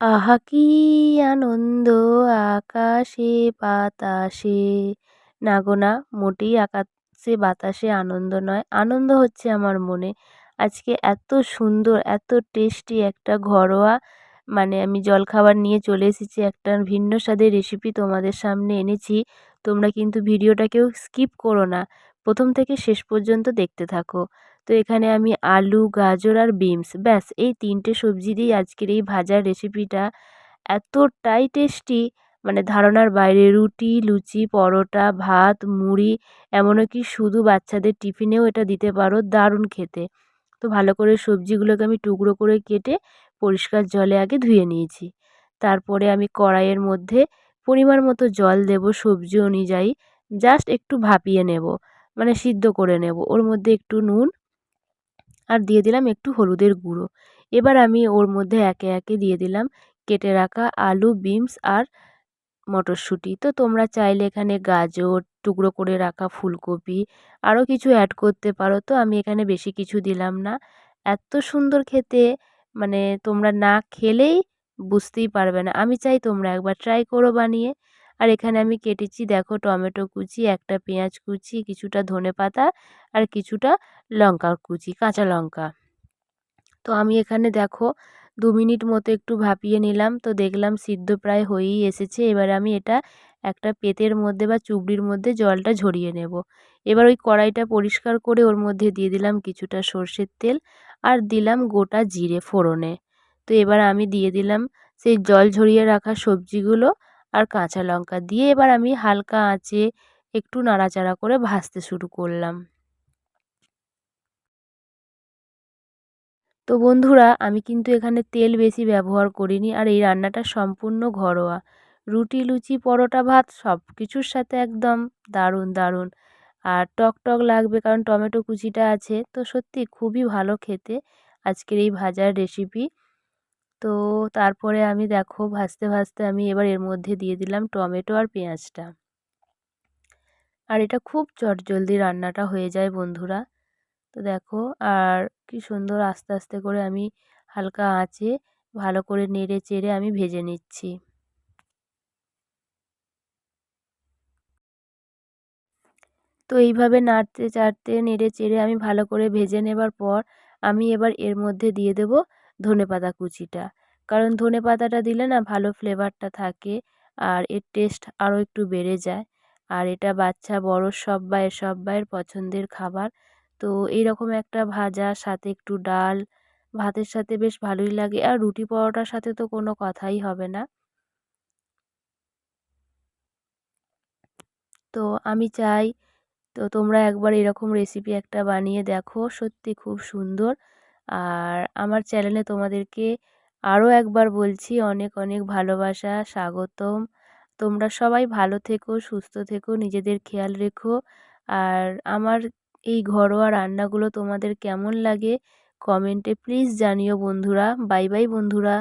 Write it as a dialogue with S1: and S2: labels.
S1: আহা, কি আনন্দ আকাশে, বাতাসে। না গো, না, মোটেই আকাশে, বাতাসে আনন্দ নয়, আনন্দ হচ্ছে আমার মনে। আজকে এত সুন্দর, এত টেস্টি একটা ঘরোয়া মানে আমি জলখাবার নিয়ে চলে এসেছি, একটা ভিন্ন স্বাদের রেসিপি তোমাদের সামনে এনেছি। তোমরা কিন্তু ভিডিওটা কেউ স্কিপ করো না। প্রথম থেকে শেষ পর্যন্ত দেখতে থাকো। তো এখানে আমি আলু, গাজর আর বিনস, ব্যাস এই তিনটে সবজি দিয়েই আজকের এই ভাজার রেসিপিটা এতটাই টেস্টি মানে ধারণার বাইরে, রুটি, লুচি, পরোটা, ভাত, মুড়ি, এমনকি শুধু বাচ্চাদের টিফিনেও এটা দিতে পারো, দারুণ খেতে। তো ভালো করে সবজিগুলোকে আমি টুকরো করে কেটে পরিষ্কার জলে আগে ধুয়ে নিয়েছি। তারপরে আমি কড়াইয়ের মধ্যে পরিমাণ মতো জল দেব সবজি অনুযায়ী, জাস্ট একটু ভাপিয়ে নেব মানে সিদ্ধ করে নেব। ওর মধ্যে একটু নুন আর দিয়ে দিলাম একটু হলুদের গুঁড়ো। এবার আমি ওর মধ্যে একে একে দিয়ে দিলাম কেটে রাখা আলু, বিনস আর মটরশুঁটি। তো তোমরা চাইলে এখানে গাজর, টুকরো করে রাখা ফুলকপি আরও কিছু অ্যাড করতে পারো। তো আমি এখানে বেশি কিছু দিলাম না। এত সুন্দর খেতে মানে তোমরা না খেলেই বুঝতেই পারবে না। আমি চাই তোমরা একবার ট্রাই করো বানিয়ে। আর এখানে আমি কেটেছি দেখো টমেটো কুচি, একটা পেঁয়াজ কুচি, কিছুটা ধনে পাতা আর কিছুটা লঙ্কা কুচি, কাঁচা লঙ্কা। তো আমি এখানে দেখো দু মিনিট মতো একটু ভাপিয়ে নিলাম। তো দেখলাম সিদ্ধ প্রায় হয়েই এসেছে। এবার আমি এটা একটা পেতের মধ্যে বা চুবড়ির মধ্যে জলটা ঝরিয়ে নেব। এবার ওই কড়াইটা পরিষ্কার করে ওর মধ্যে দিয়ে দিলাম কিছুটা সর্ষের তেল আর দিলাম গোটা জিরে ফোড়নে। তো এবার আমি দিয়ে দিলাম সেই জল ঝরিয়ে রাখা সবজিগুলো আর কাঁচা লঙ্কা দিয়ে এবার আমি হালকা আঁচে একটু নাড়াচাড়া করে ভাজতে শুরু করলাম। তো বন্ধুরা, আমি কিন্তু এখানে তেল বেশি ব্যবহার করিনি আর এই রান্নাটা সম্পূর্ণ ঘরোয়া। রুটি, লুচি, পরোটা, ভাত সব কিছুর সাথে একদম দারুণ দারুণ। আর টক টক লাগবে কারণ টমেটো কুচিটা আছে, তো সত্যি খুবই ভালো খেতে। আজকের এই ভাজার রেসিপি তো তারপরে আমি দেখো ভাজতে ভাজতে আমি এবার এর মধ্যে দিয়ে দিলাম টমেটো আর পেঁয়াজটা। আর এটা খুব চটজলদি রান্নাটা হয়ে যায় বন্ধুরা। তো দেখো আর কি সুন্দর আস্তে আস্তে করে আমি হালকা আঁচে ভালো করে নেড়ে, চেড়ে আমি ভেজে নিচ্ছি। তো এইভাবে নাড়তে, চাড়তে, নেড়ে, চেড়ে আমি ভালো করে ভেজে নেবার পর আমি এবার এর মধ্যে দিয়ে দেব ধনে পাতা কুচিটা। কারণ ধনে পাতাটা দিলে না ভালো ফ্লেভারটা থাকে আর এর টেস্ট আরও একটু বেড়ে যায়। আর এটা বাচ্চা, বড় সব্বাইয়ের সব্বাইয়ের পছন্দের খাবার। তো এইরকম একটা ভাজা, সাথে একটু ডাল, ভাতের সাথে বেশ ভালোই লাগে। আর রুটি পরোটার সাথে তো কোনো কথাই হবে না। তো আমি চাই, তো তোমরা একবার এরকম রেসিপি একটা বানিয়ে দেখো। সত্যি খুব সুন্দর। আর আমার চ্যানেলে তোমাদেরকে আরও একবার বলছি অনেক অনেক ভালোবাসা, স্বাগতম। তোমরা সবাই ভালো থেকো, সুস্থ থেকো, নিজেদের খেয়াল রেখো। আর আমার এই ঘরোয়া রান্নাগুলো তোমাদের কেমন লাগে? কমেন্টে প্লিজ জানিও বন্ধুরা। বাই বাই বন্ধুরা।